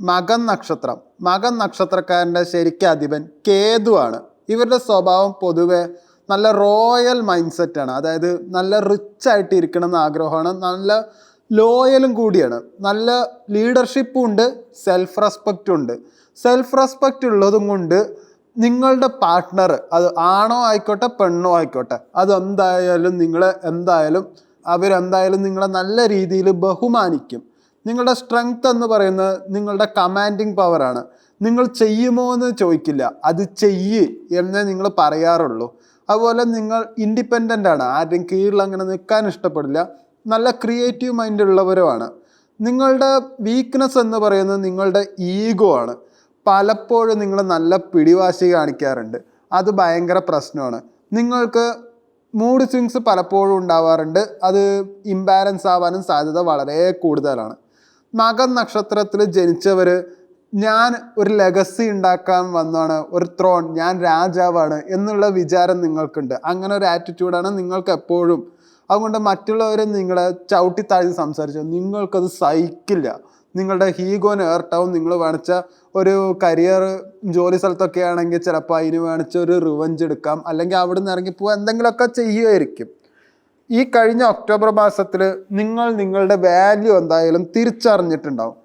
മകൻ നക്ഷത്രം. മകൻ നക്ഷത്രക്കാരന്റെ ശരിക്കും അധിപൻ കേതുവാണ് ഇവരുടെ സ്വഭാവം പൊതുവെ നല്ല റോയൽ മൈൻഡ് സെറ്റാണ് അതായത് നല്ല റിച്ച് ആയിട്ട് ഇരിക്കണം എന്ന ആഗ്രഹമാണ്. നല്ല ലോയലും കൂടിയാണ്. നല്ല ലീഡർഷിപ്പും ഉണ്ട് സെൽഫ് റെസ്പെക്റ്റും ഉണ്ട്. സെൽഫ് റെസ്പെക്റ്റ് ഉള്ളതും കൊണ്ട് നിങ്ങളുടെ പാർട്ട്ണർ അത് ആണോ ആയിക്കോട്ടെ പെണ്ണോ ആയിക്കോട്ടെ അത് എന്തായാലും നിങ്ങളെ എന്തായാലും അവരെന്തായാലും നിങ്ങളെ നല്ല രീതിയിൽ ബഹുമാനിക്കും. നിങ്ങളുടെ സ്ട്രെങ്ത് എന്ന് പറയുന്നത് നിങ്ങളുടെ കമാൻഡിങ് പവറാണ് നിങ്ങൾ ചെയ്യുമോ എന്ന് ചോദിക്കില്ല. അത് ചെയ്യ് എന്നേ നിങ്ങൾ പറയാറുള്ളൂ. അതുപോലെ നിങ്ങൾ ഇൻഡിപെൻഡന്റ് ആണ്. ആരുടെയും കീഴിൽ അങ്ങനെ നിൽക്കാൻ ഇഷ്ടപ്പെടില്ല. നല്ല ക്രിയേറ്റീവ് മൈൻഡ് ഉള്ളവരുമാണ്. നിങ്ങളുടെ വീക്ക്നെസ് എന്ന് പറയുന്നത് നിങ്ങളുടെ ഈഗോ ആണ്. പലപ്പോഴും നിങ്ങൾ നല്ല പിടിവാശി കാണിക്കാറുണ്ട്. അത് ഭയങ്കര പ്രശ്നമാണ്. നിങ്ങൾക്ക് മൂഡ് സ്വിങ്സ് പലപ്പോഴും ഉണ്ടാവാറുണ്ട്. അത് ഇംബാലൻസ് ആവാനും സാധ്യത വളരെ കൂടുതലാണ്. മകൻ നക്ഷത്രത്തിൽ ജനിച്ചവർ ഞാൻ ഒരു ലെഗസി ഉണ്ടാക്കാൻ വന്നാണ് ഒരു ത്രോൺ ഞാൻ രാജാവാണ് എന്നുള്ള വിചാരം നിങ്ങൾക്കുണ്ട്. അങ്ങനെ ഒരു ആറ്റിറ്റ്യൂഡാണ് നിങ്ങൾക്ക് എപ്പോഴും അതുകൊണ്ട് മറ്റുള്ളവരെ നിങ്ങളെ ചവിട്ടി താഴ്ത്തി സംസാരിച്ചു. നിങ്ങൾക്കത് സഹിക്കില്ല. നിങ്ങളുടെ ഹീഗോന് ഏർട്ടാവും. നിങ്ങൾ വേണിച്ച ഒരു കരിയർ ജോലി സ്ഥലത്തൊക്കെ ആണെങ്കിൽ ചിലപ്പോൾ അതിന് വേണിച്ച ഒരു റിവഞ്ച് എടുക്കാം. അല്ലെങ്കിൽ അവിടെ നിന്ന് ഇറങ്ങിപ്പോവാൻ എന്തെങ്കിലുമൊക്കെ ചെയ്യുമായിരിക്കും ഈ കഴിഞ്ഞ ഒക്ടോബർ മാസത്തിൽ നിങ്ങൾ നിങ്ങളുടെ വാല്യൂ എന്തായാലും തിരിച്ചറിഞ്ഞിട്ടുണ്ടാവും.